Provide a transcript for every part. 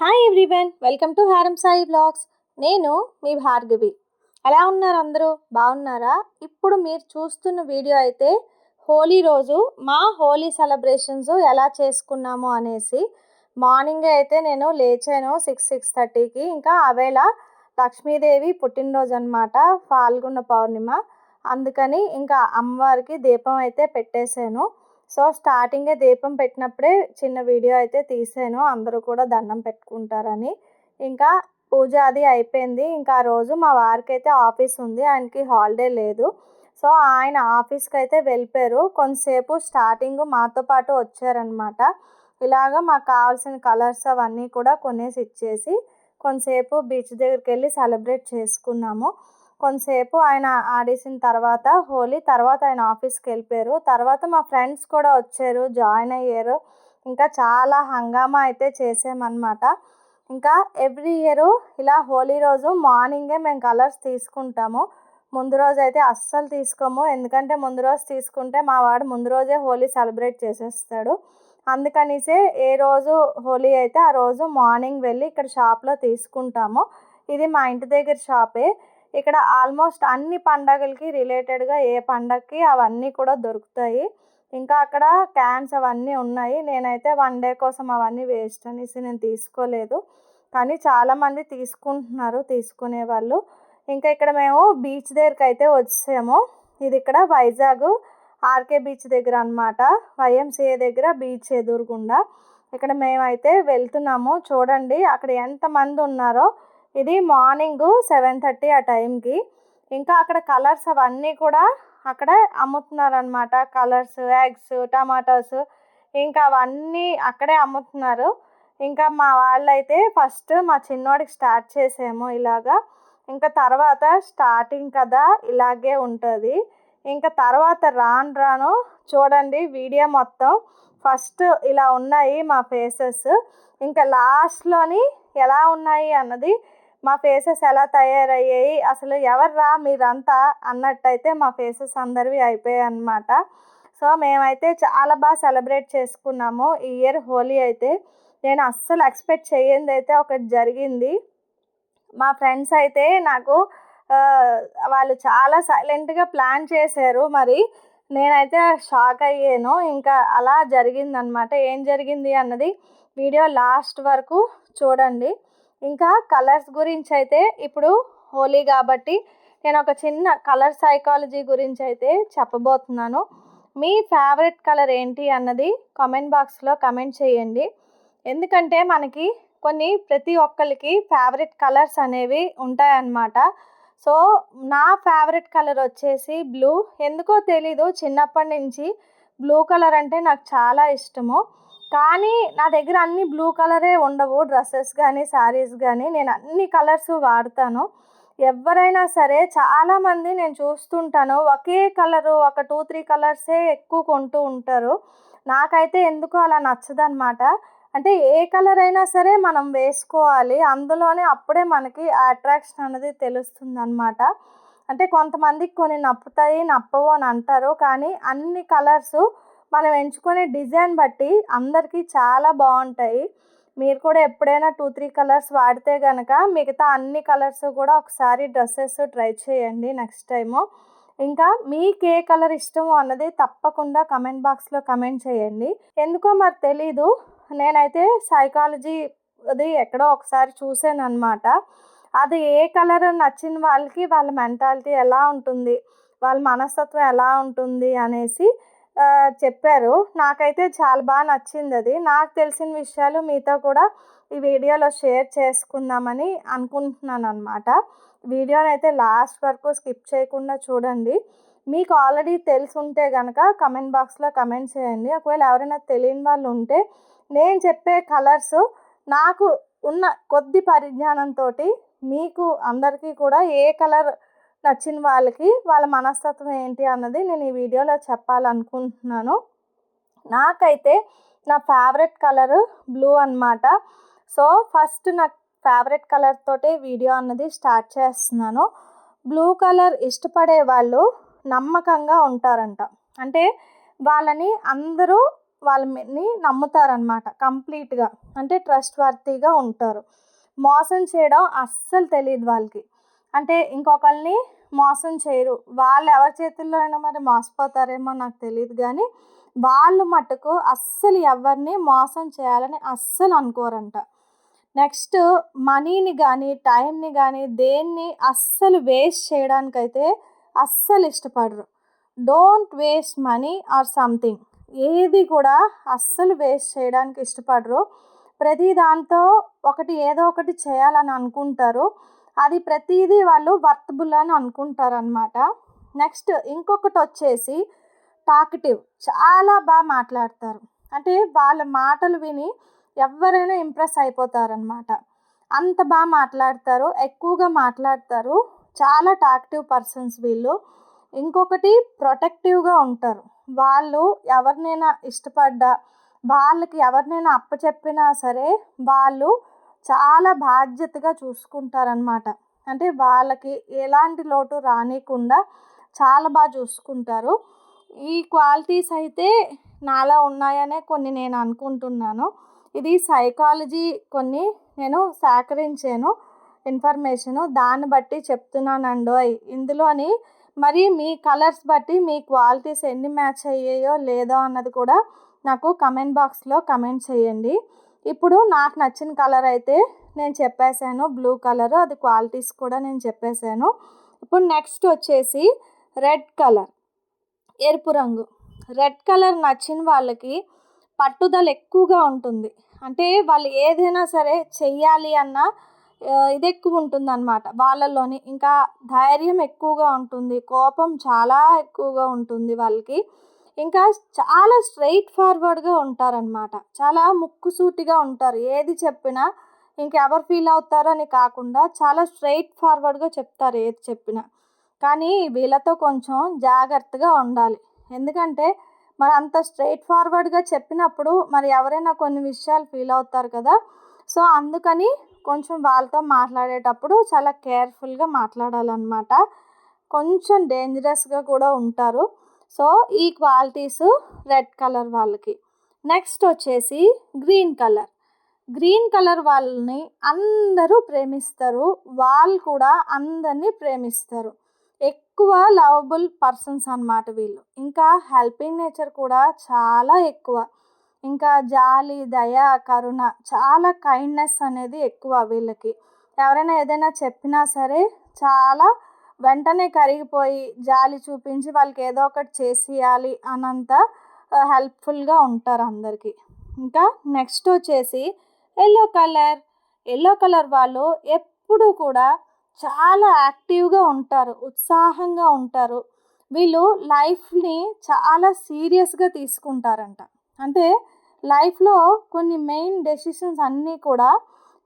Hi everyone welcome to హారం Sai blogs నేను మీ భార్గవి. ఎలా ఉన్నారు అందరూ? బాగున్నారా? ఇప్పుడు మీరు చూస్తున్న వీడియో అయితే హోలీ రోజు మా హోలీ సెలబ్రేషన్స్ ఎలా చేసుకున్నాము అనేసి మార్నింగ్ అయితే నేను లేచాను సిక్స్ సిక్స్ థర్టీకి ఇంకా అవేళ లక్ష్మీదేవి పుట్టినరోజు అనమాట ఫాల్గుణ పౌర్ణిమ. అందుకని ఇంకా అమ్మవారికి దీపం అయితే పెట్టేశాను. సో స్టార్టింగే దీపం పెట్టినప్పుడే చిన్న వీడియో అయితే తీసాను. అందరూ కూడా దండం పెట్టుకుంటారని. ఇంకా పూజ అది అయిపోయింది. ఇంకా ఆ రోజు మా వారికి అయితే ఆఫీస్ ఉంది. ఆయనకి హాలిడే లేదు. సో ఆయన ఆఫీస్కి అయితే వెళ్ళిపోయారు. కొంతసేపు స్టార్టింగ్ మాతో పాటు వచ్చారనమాట ఇలాగ మాకు కావాల్సిన కలర్స్ అవన్నీ కూడా కొనేసి ఇచ్చేసి కొంతసేపు బీచ్ దగ్గరికి వెళ్ళి సెలబ్రేట్ చేసుకున్నాము. కొంతసేపు ఆయన ఆడేసిన తర్వాత హోలీ తర్వాత ఆయన ఆఫీస్కి వెళ్ళిపోయారు. తర్వాత మా ఫ్రెండ్స్ కూడా వచ్చారు జాయిన్ అయ్యారు. ఇంకా చాలా హంగామా అయితే చేసామన్నమాట. ఇంకా ఎవ్రీ ఇయర్ ఇలా హోలీ రోజు మార్నింగే మేము కలర్స్ తీసుకుంటాము. ముందు రోజు అయితే అస్సలు తీసుకోము. ఎందుకంటే ముందు రోజు తీసుకుంటే మా వాడు ముందు రోజే హోలీ సెలబ్రేట్ చేసేస్తాడు. అందుకనిసే ఏ రోజు హోలీ అయితే ఆ రోజు మార్నింగ్ వెళ్ళి ఇక్కడ షాప్లో తీసుకుంటాము. ఇది మా ఇంటి దగ్గర షాపే. ఇక్కడ ఆల్మోస్ట్ అన్ని పండగలకి రిలేటెడ్గా ఏ పండగకి అవన్నీ కూడా దొరుకుతాయి. ఇంకా అక్కడ క్యాన్స్ అవన్నీ ఉన్నాయి. నేనైతే వన్ డే కోసం అవన్నీ వేస్ట్ అనేసి నేను తీసుకోలేదు. కానీ చాలామంది తీసుకుంటున్నారు తీసుకునే వాళ్ళు ఇంకా ఇక్కడ మేము బీచ్ దగ్గరికి అయితే వచ్చాము. ఇది ఇక్కడ వైజాగ్ ఆర్కే బీచ్ దగ్గర అనమాట వైఎంసీఏ దగ్గర బీచ్ ఎదురుగుండా. ఇక్కడ మేమైతే వెళ్తున్నాము. చూడండి అక్కడ ఎంతమంది ఉన్నారో. ఇది మార్నింగ్ సెవెన్ థర్టీ ఆ టైంకి. ఇంకా అక్కడ కలర్స్ అవన్నీ కూడా అక్కడ అమ్ముతున్నారనమాట కలర్స్ ఎగ్స్ టమాటోస్ ఇంకా అవన్నీ అక్కడే అమ్ముతున్నారు. ఇంకా మా వాళ్ళైతే ఫస్ట్ మా చిన్నోడికి స్టార్ట్ చేసాము ఇలాగా. ఇంకా తర్వాత స్టార్టింగ్ కదా ఇలాగే ఉంటుంది. ఇంకా తర్వాత రాను రాను చూడండి వీడియో మొత్తం. ఫస్ట్ ఇలా ఉన్నాయి మా ఫేసెస్. ఇంకా లాస్ట్లోని ఎలా ఉన్నాయి అన్నది మా ఫేసెస్ ఎలా తయారయ్యాయి అసలు ఎవర్రా మీరంతా అన్నట్టయితే మా ఫేసెస్ అందరివి అయిపోయాయి అన్నమాట. సో మేమైతే చాలా బాగా సెలబ్రేట్ చేసుకున్నాము. ఈ ఇయర్ హోలీ అయితే నేను అస్సలు ఎక్స్పెక్ట్ చేయంది అయితే ఒకటి జరిగింది. మా ఫ్రెండ్స్ అయితే నాకు వాళ్ళు చాలా సైలెంట్గా ప్లాన్ చేశారు. మరి నేనైతే షాక్ అయ్యాను. ఇంకా అలా జరిగిందనమాట ఏం జరిగింది అన్నది వీడియో లాస్ట్ వరకు చూడండి. ఇంకా కలర్స్ గురించి అయితే ఇప్పుడు హోలీ కాబట్టి నేను ఒక చిన్న కలర్ సైకాలజీ గురించి అయితే చెప్పబోతున్నాను. మీ ఫేవరెట్ కలర్ ఏంటి అన్నది కామెంట్ బాక్స్లో కమెంట్ చేయండి. ఎందుకంటే మనకి కొన్ని ప్రతి ఒక్కరికి ఫేవరెట్ కలర్స్ అనేవి ఉంటాయన్నమాట. సో నా ఫేవరెట్ కలర్ వచ్చేసి బ్లూ ఎందుకో తెలీదు చిన్నప్పటి నుంచి బ్లూ కలర్ అంటే నాకు చాలా ఇష్టము. కానీ నా దగ్గర అన్ని బ్లూ కలరే ఉండవు. డ్రెస్సెస్ కానీ శారీస్ కానీ నేను అన్ని కలర్స్ వాడతాను. ఎవరైనా సరే చాలామంది నేను చూస్తుంటాను. ఒకే కలరు ఒక టూ త్రీ కలర్సే ఎక్కువ కొంటూ ఉంటారు. నాకైతే ఎందుకు అలా నచ్చదనమాట అంటే ఏ కలర్ అయినా సరే మనం వేసుకోవాలి. అందులోనే అప్పుడే మనకి అట్రాక్షన్ అనేది తెలుస్తుంది అనమాట అంటే కొంతమందికి కొన్ని నప్పుతాయి నప్పవు అని అంటారు. కానీ అన్ని కలర్స్ మనం ఎంచుకునే డిజైన్ బట్టి అందరికీ చాలా బాగుంటాయి. మీరు కూడా ఎప్పుడైనా టూ త్రీ కలర్స్ వాడితే కనుక మిగతా అన్ని కలర్స్ కూడా ఒకసారి డ్రెస్సెస్ ట్రై చేయండి నెక్స్ట్ టైము. ఇంకా మీకు ఏ కలర్ ఇష్టమో అన్నది తప్పకుండా కమెంట్ బాక్స్లో కమెంట్ చేయండి. ఎందుకో మరి తెలీదు. నేనైతే సైకాలజీ అది ఎక్కడో ఒకసారి చూసాను అనమాట అది ఏ కలర్ నచ్చిన వాళ్ళకి వాళ్ళ మెంటాలిటీ ఎలా ఉంటుంది? వాళ్ళ మనస్తత్వం ఎలా ఉంటుంది? అనేసి చెప్పారు. నాకైతే చాలా బాగా నచ్చింది అది. నాకు తెలిసిన విషయాలు మీతో కూడా ఈ వీడియోలో షేర్ చేసుకుందామని అనుకుంటున్నాను అనమాట వీడియోని అయితే లాస్ట్ వరకు స్కిప్ చేయకుండా చూడండి. మీకు ఆల్రెడీ తెలుసుంటే కనుక కమెంట్ బాక్స్లో కమెంట్ చేయండి. ఒకవేళ ఎవరైనా తెలియని వాళ్ళు ఉంటే నేను చెప్పే కలర్స్ నాకు ఉన్న కొద్ది పరిజ్ఞానంతో మీకు అందరికీ కూడా ఏ కలర్ నచ్చిన వాళ్ళకి వాళ్ళ మనస్తత్వం ఏంటి అన్నది నేను ఈ వీడియోలో చెప్పాలనుకుంటున్నాను. నాకైతే నా ఫేవరెట్ కలర్ బ్లూ అనమాట సో ఫస్ట్ నాకు ఫేవరెట్ కలర్ తోటే వీడియో అన్నది స్టార్ట్ చేస్తున్నాను. బ్లూ కలర్ ఇష్టపడే వాళ్ళు నమ్మకంగా ఉంటారంట. అంటే వాళ్ళని అందరూ వాళ్ళని నమ్ముతారనమాట కంప్లీట్గా. అంటే ట్రస్ట్ వర్తీగా ఉంటారు. మోసం చేయడం అస్సలు తెలియదు వాళ్ళకి. అంటే ఇంకొకరిని మోసం చేయరు. వాళ్ళు ఎవరి చేతుల్లో అయినా మరి మోసపోతారేమో నాకు తెలియదు కానీ వాళ్ళు మటుకు అస్సలు ఎవరిని మోసం చేయాలని అస్సలు అనుకోరంట. నెక్స్ట్ మనీని కానీ టైంని కానీ దేన్ని అస్సలు వేస్ట్ చేయడానికైతే అస్సలు ఇష్టపడరు. Don't waste money or something. ఏది కూడా అస్సలు వేస్ట్ చేయడానికి ఇష్టపడరు. ప్రతి దాంతో ఒకటి ఏదో ఒకటి చేయాలని అనుకుంటారు. అది ప్రతిదీ వాళ్ళు వర్తబుల్ అని అనుకుంటారు అనమాట నెక్స్ట్ ఇంకొకటి వచ్చేసి టాకటివ్. చాలా బాగా మాట్లాడతారు. అంటే వాళ్ళ మాటలు విని ఎవరైనా ఇంప్రెస్ అయిపోతారనమాట అంత బాగా మాట్లాడతారు ఎక్కువగా మాట్లాడతారు. చాలా టాక్టివ్ పర్సన్స్ వీళ్ళు. ఇంకొకటి ప్రొటెక్టివ్గా ఉంటారు. వాళ్ళు ఎవరినైనా ఇష్టపడ్డా వాళ్ళకి ఎవరినైనా అప్పచెప్పినా సరే వాళ్ళు చాలా బాధ్యతగా చూసుకుంటారనమాట అంటే వాళ్ళకి ఎలాంటి లోటు రానియకుండా చాలా బాగా చూసుకుంటారు. ఈ క్వాలిటీస్ అయితే నాలో ఉన్నాయనే కొన్ని నేను అనుకుంటున్నాను. ఇది సైకాలజీ కొన్ని నేను సేకరించాను ఇన్ఫర్మేషను. దాన్ని బట్టి చెప్తున్నానండోయ్ ఇందులోని మరి మీ కలర్స్ బట్టి మీ క్వాలిటీస్ ఎన్ని మ్యాచ్ అయ్యాయో లేదో అన్నది కూడా నాకు కమెంట్ బాక్స్లో కమెంట్ చేయండి. ఇప్పుడు నాకు నచ్చిన కలర్ అయితే నేను చెప్పేశాను. బ్లూ కలర్ అది క్వాలిటీస్ కూడా నేను చెప్పేశాను. ఇప్పుడు నెక్స్ట్ వచ్చేసి రెడ్ కలర్ ఎరుపు రంగు. రెడ్ కలర్ నచ్చిన వాళ్ళకి పట్టుదల ఎక్కువగా ఉంటుంది. అంటే వాళ్ళు ఏదైనా సరే చెయ్యాలి అన్న ఇది ఎక్కువ ఉంటుంది అనమాట వాళ్ళలోని ఇంకా ధైర్యం ఎక్కువగా ఉంటుంది. కోపం చాలా ఎక్కువగా ఉంటుంది వాళ్ళకి. ఇంకా చాలా స్ట్రైట్ ఫార్వర్డ్గా ఉంటారనమాట చాలా ముక్కుసూటిగా ఉంటారు. ఏది చెప్పినా ఇంకెవరు ఫీల్ అవుతారో అని కాకుండా చాలా స్ట్రైట్ ఫార్వర్డ్గా చెప్తారు ఏది చెప్పినా. కానీ వీళ్ళతో కొంచెం జాగ్రత్తగా ఉండాలి. ఎందుకంటే మరి అంత స్ట్రైట్ ఫార్వర్డ్గా చెప్పినప్పుడు మరి ఎవరైనా కొన్ని విషయాలు ఫీల్ అవుతారు కదా. సో అందుకని కొంచెం వాళ్ళతో మాట్లాడేటప్పుడు చాలా కేర్ఫుల్గా మాట్లాడాలన్నమాట. కొంచెం డేంజరస్గా కూడా ఉంటారు. సో ఈ క్వాలిటీస్ రెడ్ కలర్ వాళ్ళకి. నెక్స్ట్ వచ్చేసి గ్రీన్ కలర్. గ్రీన్ కలర్ వాళ్ళని అందరూ ప్రేమిస్తారు. వాళ్ళు కూడా అందరినీ ప్రేమిస్తారు. ఎక్కువ లవబుల్ పర్సన్స్ అనమాట వీళ్ళు. ఇంకా హెల్పింగ్ నేచర్ కూడా చాలా ఎక్కువ. ఇంకా జాలి దయ కరుణ చాలా కైండ్నెస్ అనేది ఎక్కువ వీళ్ళకి. ఎవరైనా ఏదైనా చెప్పినా సరే చాలా వెంటనే కరిగిపోయి జాలి చూపించి వాళ్ళకి ఏదో ఒకటి చేసేయాలి అనంత హెల్ప్ఫుల్గా ఉంటారు అందరికీ. ఇంకా నెక్స్ట్ వచ్చేసి ఎల్లో కలర్ ఎల్లో కలర్ వాళ్ళు ఎప్పుడు కూడా చాలా యాక్టివ్గా ఉంటారు ఉత్సాహంగా ఉంటారు. వీళ్ళు లైఫ్ని చాలా సీరియస్గా తీసుకుంటారంట. అంటే లైఫ్లో కొన్ని మెయిన్ డెసిషన్స్ అన్నీ కూడా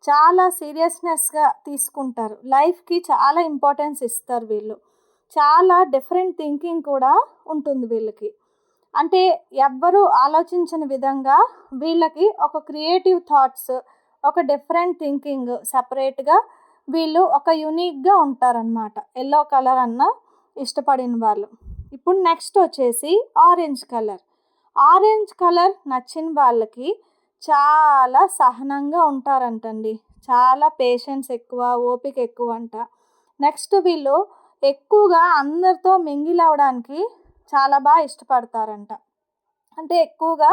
చాలా సీరియస్నెస్గా తీసుకుంటారు. లైఫ్కి చాలా ఇంపార్టెన్స్ ఇస్తారు వీళ్ళు. చాలా డిఫరెంట్ థింకింగ్ కూడా ఉంటుంది వీళ్ళకి. అంటే ఎవ్వరూ ఆలోచించని విధంగా వీళ్ళకి ఒక క్రియేటివ్ థాట్స్ ఒక డిఫరెంట్ థింకింగ్ సపరేట్గా వీళ్ళు ఒక యూనిక్గా ఉంటారనమాట ఎల్లో కలర్ అన్న ఇష్టపడిన వాళ్ళు. ఇప్పుడు నెక్స్ట్ వచ్చేసి ఆరెంజ్ కలర్ ఆరెంజ్ కలర్ నచ్చిన వాళ్ళకి చాలా సహనంగా ఉంటారంటండి. చాలా పేషెన్స్ ఎక్కువ ఓపిక ఎక్కువ అంట నెక్స్ట్ వీళ్ళు ఎక్కువగా అందరితో మింగిల్ అవ్వడానికి చాలా బాగా ఇష్టపడతారంట. అంటే ఎక్కువగా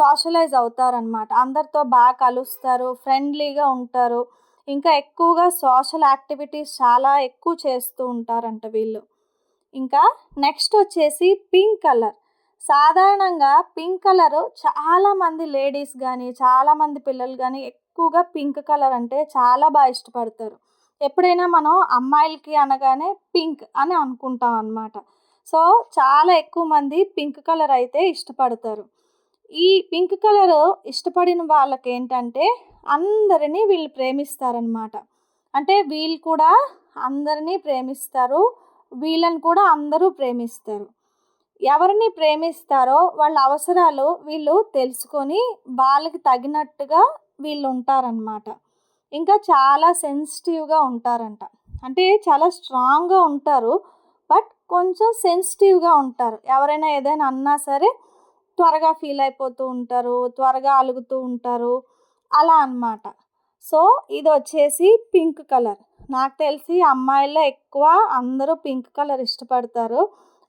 సోషలైజ్ అవుతారనమాట అందరితో బాగా కలుస్తారు ఫ్రెండ్లీగా ఉంటారు. ఇంకా ఎక్కువగా సోషల్ యాక్టివిటీస్ చాలా ఎక్కువ చేస్తూ ఉంటారంట వీళ్ళు. ఇంకా నెక్స్ట్ వచ్చేసి పింక్ కలర్ సాధారణంగా పింక్ కలర్ చాలామంది లేడీస్ కానీ చాలామంది పిల్లలు కానీ ఎక్కువగా పింక్ కలర్ అంటే చాలా బాగా ఇష్టపడతారు. ఎప్పుడైనా మనం అమ్మాయిలకి అనగానే పింక్ అని అనుకుంటాం అన్నమాట. సో చాలా ఎక్కువ మంది పింక్ కలర్ అయితే ఇష్టపడతారు. ఈ పింక్ కలర్ ఇష్టపడిన వాళ్ళకి ఏంటంటే అందరినీ వీళ్ళు ప్రేమిస్తారనమాట అంటే వీళ్ళు కూడా అందరినీ ప్రేమిస్తారు వీళ్ళని కూడా అందరూ ప్రేమిస్తారు. ఎవరిని ప్రేమిస్తారో వాళ్ళ అవసరాలు వీళ్ళు తెలుసుకొని వాళ్ళకి తగినట్టుగా వీళ్ళు ఉంటారనమాట ఇంకా చాలా సెన్సిటివ్గా ఉంటారంట. అంటే చాలా స్ట్రాంగ్గా ఉంటారు. బట్ కొంచెం సెన్సిటివ్గా ఉంటారు. ఎవరైనా ఏదైనా అన్నా సరే త్వరగా ఫీల్ అయిపోతూ ఉంటారు త్వరగా అలుగుతూ ఉంటారు. అలా అన్నమాట. సో ఇది వచ్చేసి పింక్ కలర్. నాకు తెలిసి అమ్మాయిల్లో ఎక్కువ అందరూ పింక్ కలర్ ఇష్టపడతారు.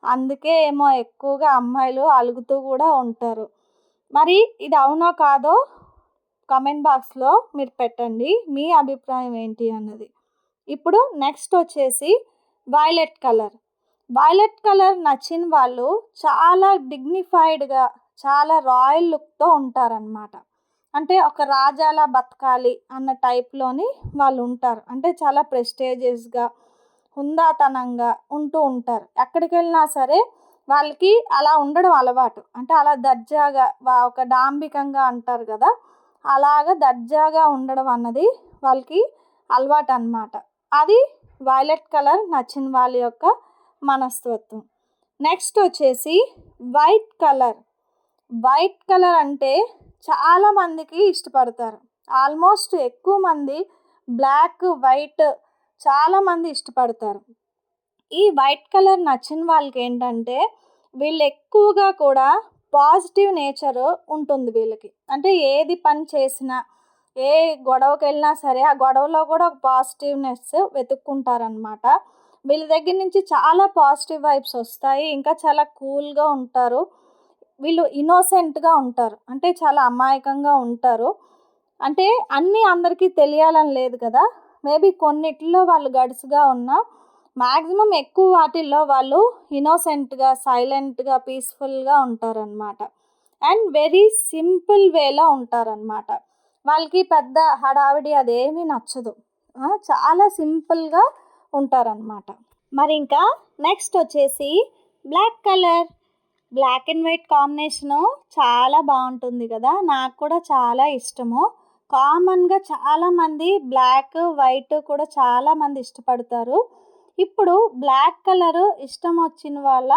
అందుకే ఏమో ఎక్కువగా అమ్మాయిలు అలుగుతూ కూడా ఉంటారు. మరి ఇది అవునో కాదో కామెంట్ బాక్స్లో మీరు పెట్టండి. మీ అభిప్రాయం ఏంటి అన్నది. ఇప్పుడు నెక్స్ట్ వచ్చేసి వైలెట్ కలర్. వైలెట్ కలర్ నచ్చిన వాళ్ళు చాలా డిగ్నిఫైడ్గా చాలా రాయల్ లుక్తో ఉంటారనమాట అంటే ఒక రాజాలా బతకాలి అన్న టైప్లోని వాళ్ళు ఉంటారు. అంటే చాలా ప్రెస్టేజియస్గా హుందాతనంగా ఉంటూ ఉంటారు. ఎక్కడికి వెళ్ళినా సరే వాళ్ళకి అలా ఉండడం అలవాటు. అంటే అలా దర్జాగా ఒక డాంబికంగా అంటారు కదా అలాగ దర్జాగా ఉండడం అన్నది వాళ్ళకి అలవాటు అనమాట అది వైలెట్ కలర్ నచ్చిన వాళ్ళ యొక్క మనస్తత్వం. నెక్స్ట్ వచ్చేసి వైట్ కలర్. వైట్ కలర్ అంటే చాలామందికి ఇష్టపడతారు. ఆల్మోస్ట్ ఎక్కువ మంది బ్లాక్ వైట్ చాలామంది ఇష్టపడతారు. ఈ వైట్ కలర్ నచ్చిన వాళ్ళకి ఏంటంటే వీళ్ళు ఎక్కువగా కూడా పాజిటివ్ నేచర్ ఉంటుంది వీళ్ళకి. అంటే ఏది పని చేసినా ఏ గొడవకి వెళ్ళినా సరే ఆ గొడవలో కూడా ఒక పాజిటివ్నెస్ వెతుక్కుంటారనమాట వీళ్ళ దగ్గర నుంచి చాలా పాజిటివ్ వైబ్స్ వస్తాయి. ఇంకా చాలా కూల్గా ఉంటారు. వీళ్ళు ఇన్నోసెంట్గా ఉంటారు. అంటే చాలా అమాయకంగా ఉంటారు. అంటే అన్నీ అందరికీ తెలియాలని లేదు కదా? మేబీ కొన్నిటిలో వాళ్ళు గడుసుగా ఉన్నా మ్యాక్సిమం ఎక్కువ వాటిల్లో వాళ్ళు ఇన్నోసెంట్గా సైలెంట్గా పీస్ఫుల్గా ఉంటారనమాట అండ్ వెరీ సింపుల్ వేలో ఉంటారనమాట వాళ్ళకి పెద్ద హడావిడి అదేమీ నచ్చదు. చాలా సింపుల్గా ఉంటారనమాట మరి ఇంకా నెక్స్ట్ వచ్చేసి black colour black and white combination చాలా బాగుంటుంది కదా నాకు కూడా చాలా ఇష్టము. కామన్గా చాలామంది బ్లాక్ వైట్ కూడా చాలామంది ఇష్టపడతారు. ఇప్పుడు బ్లాక్ కలర్ ఇష్టం వచ్చిన వాళ్ళ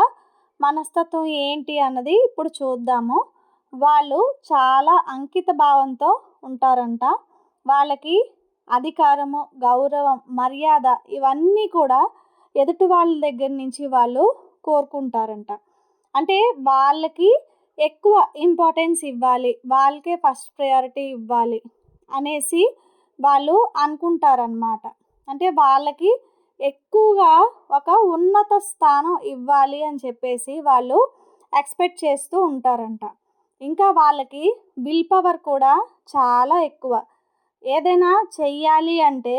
మనస్తత్వం ఏంటి అన్నది ఇప్పుడు చూద్దాము. వాళ్ళు చాలా అంకిత భావంతో ఉంటారంట. వాళ్ళకి అధికారము గౌరవం మర్యాద ఇవన్నీ కూడా ఎదుటి వాళ్ళ దగ్గర నుంచి వాళ్ళు కోరుకుంటారంట. అంటే వాళ్ళకి ఎక్కువ ఇంపార్టెన్స్ ఇవ్వాలి. వాళ్ళకే ఫస్ట్ ప్రయారిటీ ఇవ్వాలి. అనేసి వాళ్ళు అనుకుంటారనమాట అంటే వాళ్ళకి ఎక్కువగా ఒక ఉన్నత స్థానం ఇవ్వాలి అని చెప్పేసి వాళ్ళు ఎక్స్పెక్ట్ చేస్తూ ఉంటారంట. ఇంకా వాళ్ళకి విల్ పవర్ కూడా చాలా ఎక్కువ. ఏదైనా చెయ్యాలి అంటే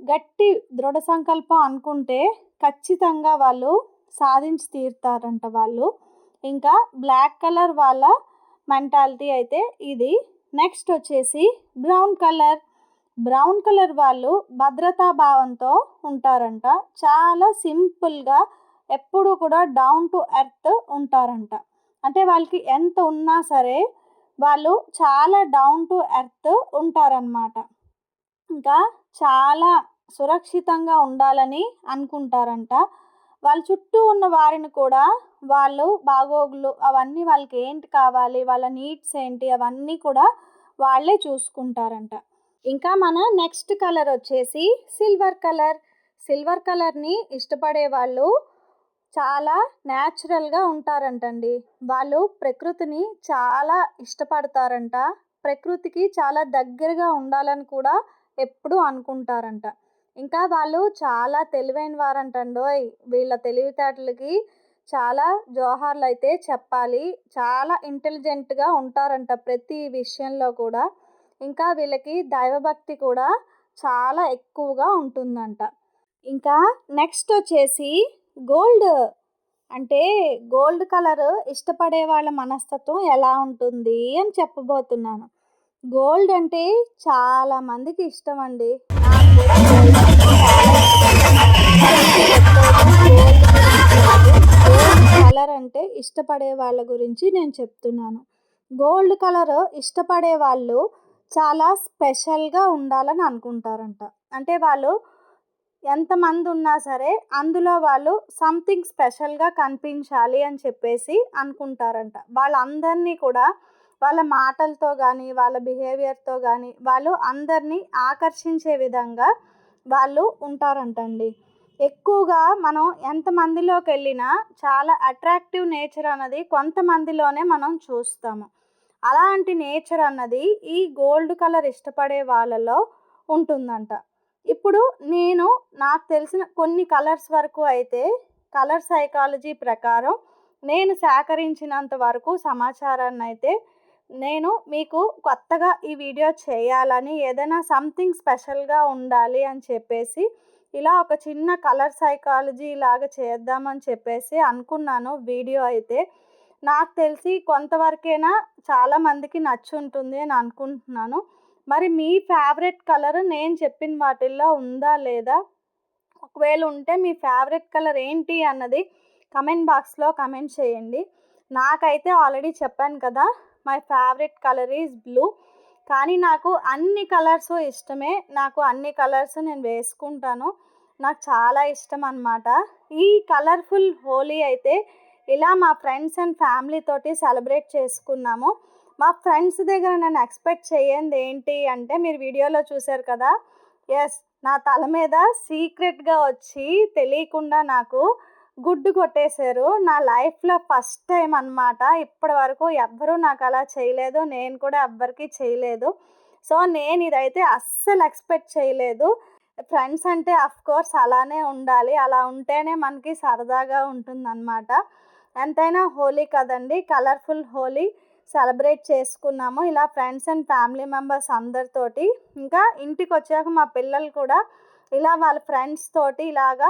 గట్టి దృఢ సంకల్పం అనుకుంటే ఖచ్చితంగా వాళ్ళు సాధించి తీరుతారంట వాళ్ళు. ఇంకా బ్లాక్ కలర్ వాళ్ళ మెంటాలిటీ అయితే ఇది నెక్స్ట్ వచ్చేసి బ్రౌన్ కలర్. బ్రౌన్ కలర్ వాళ్ళు భద్రతా భావంతో ఉంటారంట. చాలా సింపుల్గా ఎప్పుడు కూడా డౌన్ టు ఎర్త్ ఉంటారంట. అంటే వాళ్ళకి ఎంత ఉన్నా సరే వాళ్ళు చాలా డౌన్ టు ఎర్త్ ఉంటారనమాట ఇంకా చాలా సురక్షితంగా ఉండాలని అనుకుంటారంట. వాళ్ళ చుట్టూ ఉన్న వారిని కూడా వాళ్ళు బాగోగులు అవన్నీ వాళ్ళకి ఏంటి కావాలి వాళ్ళ నీడ్స్ ఏంటి అవన్నీ కూడా వాళ్ళే చూసుకుంటారంట. ఇంకా మన నెక్స్ట్ కలర్ వచ్చేసి సిల్వర్ కలర్. సిల్వర్ కలర్ని ఇష్టపడే వాళ్ళు చాలా న్యాచురల్గా ఉంటారంటండి. వాళ్ళు ప్రకృతిని చాలా ఇష్టపడతారంట. ప్రకృతికి చాలా దగ్గరగా ఉండాలని కూడా ఎప్పుడూ అనుకుంటారంట. ఇంకా వాళ్ళు చాలా తెలివైన వారంటండోయ్ వీళ్ళ తెలివితేటలకి చాలా జోహార్లు అయితే చెప్పాలి. చాలా ఇంటెలిజెంట్గా ఉంటారంట ప్రతి విషయంలో కూడా. ఇంకా వీళ్ళకి దైవభక్తి కూడా చాలా ఎక్కువగా ఉంటుందంట. ఇంకా నెక్స్ట్ వచ్చేసి గోల్డ్. అంటే గోల్డ్ కలర్ ఇష్టపడే వాళ్ళ మనస్తత్వం ఎలా ఉంటుంది అని చెప్పబోతున్నాను. గోల్డ్ అంటే చాలా మందికి ఇష్టం అండి కలర్ అంటే ఇష్టపడే వాళ్ళ గురించి నేను చెప్తున్నాను. గోల్డ్ కలర్ ఇష్టపడే వాళ్ళు చాలా స్పెషల్గా ఉండాలని అనుకుంటారంట. అంటే వాళ్ళు ఎంతమంది ఉన్నా సరే అందులో వాళ్ళు సంథింగ్ స్పెషల్గా కనిపించాలి అని చెప్పేసి అనుకుంటారంట. వాళ్ళందరినీ కూడా వాళ్ళ మాటలతో కానీ వాళ్ళ బిహేవియర్తో కానీ వాళ్ళు అందరినీ ఆకర్షించే విధంగా వాళ్ళు ఉంటారంటండి. ఎక్కువగా మనం ఎంతమందిలోకి వెళ్ళినా చాలా అట్రాక్టివ్ నేచర్ అన్నది కొంతమందిలోనే మనం చూస్తాము. అలాంటి నేచర్ అన్నది ఈ గోల్డ్ కలర్ ఇష్టపడే వాళ్ళలో ఉంటుందంట. ఇప్పుడు నేను నాకు తెలిసిన కొన్ని కలర్స్ వరకు అయితే కలర్ సైకాలజీ ప్రకారం నేను సేకరించినంత వరకు సమాచారాన్ని అయితే నేను మీకు కొత్తగా ఈ వీడియో చేయాలని ఏదైనా సంథింగ్ స్పెషల్గా ఉండాలి అని చెప్పేసి ఇలా ఒక చిన్న కలర్ సైకాలజీ లాగా చేద్దామని చెప్పేసి అనుకున్నాను వీడియో అయితే. నాకు తెలిసి కొంతవరకైనా చాలామందికి నచ్చుంటుంది అని అనుకుంటున్నాను. మరి మీ ఫేవరెట్ కలర్ నేను చెప్పిన వాటిల్లో ఉందా లేదా? ఒకవేళ ఉంటే మీ ఫేవరెట్ కలర్ ఏంటి అన్నది కమెంట్ బాక్స్లో కమెంట్ చేయండి. నాకైతే ఆల్రెడీ చెప్పాను కదా my favourite colour is blue. కానీ నాకు అన్ని కలర్స్ ఇష్టమే. నాకు అన్ని కలర్స్ నేను వేసుకుంటాను. నాకు చాలా ఇష్టం అనమాట ఈ కలర్ఫుల్ హోలీ అయితే ఇలా మా ఫ్రెండ్స్ అండ్ ఫ్యామిలీ తోటి సెలబ్రేట్ చేసుకున్నాము. మా ఫ్రెండ్స్ దగ్గర నేను ఎక్స్పెక్ట్ చేయండి ఏంటి అంటే మీరు వీడియోలో చూశారు కదా? ఎస్ నా తల మీద సీక్రెట్గా వచ్చి తెలియకుండా నాకు గుడ్డు కొట్టేశారు. నా లైఫ్లో ఫస్ట్ టైం అనమాట ఇప్పటి వరకు ఎవ్వరూ నాకు అలా చేయలేదు. నేను కూడా ఎవ్వరికి చేయలేదు. సో నేను ఇదైతే అస్సలు ఎక్స్పెక్ట్ చేయలేదు. ఫ్రెండ్స్ అంటే అఫ్ కోర్స్ అలానే ఉండాలి. అలా ఉంటేనే మనకి సరదాగా ఉంటుందన్నమాట. ఎంతైనా హోలీ కదండి. కలర్ఫుల్ హోలీ సెలబ్రేట్ చేసుకున్నాము. ఇలా ఫ్రెండ్స్ అండ్ ఫ్యామిలీ మెంబర్స్ అందరితోటి. ఇంకా ఇంటికి వచ్చాక మా పిల్లలు కూడా ఇలా వాళ్ళ ఫ్రెండ్స్ తోటి ఇలాగా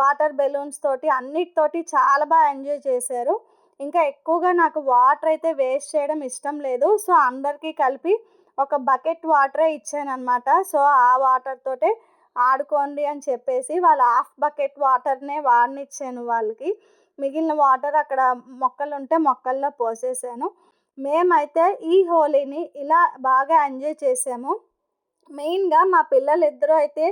వాటర్ బెలూన్స్ తోటి అన్నిటితోటి చాలా బాగా ఎంజాయ్ చేశారు. ఇంకా ఎక్కువగా నాకు వాటర్ అయితే వేస్ట్ చేయడం ఇష్టం లేదు. సో అందరికీ కలిపి ఒక బకెట్ వాటరే ఇచ్చాను అనమాట సో ఆ వాటర్ తోటే ఆడుకోండి అని చెప్పేసి వాళ్ళ హాఫ్ బకెట్ వాటర్నే వాడినిచ్చాను వాళ్ళకి. మిగిలిన వాటర్ అక్కడ మొక్కలు ఉంటే మొక్కల్లో పోసేసాను. మేమైతే ఈ హోలీని ఇలా బాగా ఎంజాయ్ చేసాము. మెయిన్గా మా పిల్లలు అయితే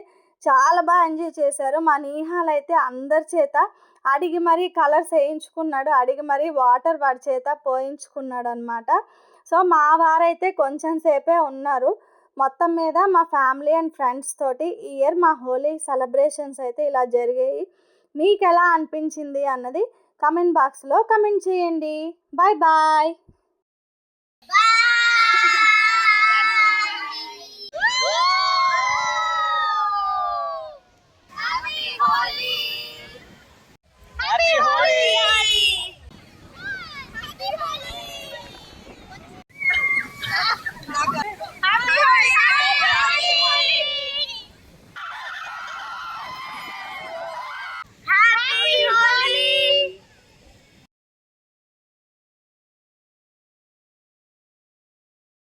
చాలా బాగా ఎంజాయ్ చేశారు. మా నీహాల్ అయితే అందరి చేత అడిగి మరీ కలర్స్ వేయించుకున్నాడు. అడిగి మరీ వాటర్ వాడి చేత పోయించుకున్నాడు అనమాట సో మా వారైతే కొంచెం సేపే ఉన్నారు. మొత్తం మీద మా ఫ్యామిలీ అండ్ ఫ్రెండ్స్ తోటి ఈ ఇయర్ మా హోలీ సెలబ్రేషన్స్ అయితే ఇలా జరిగాయి. మీకు ఎలా అనిపించింది అన్నది కమెంట్ బాక్స్లో కమెంట్ చేయండి. Bye bye.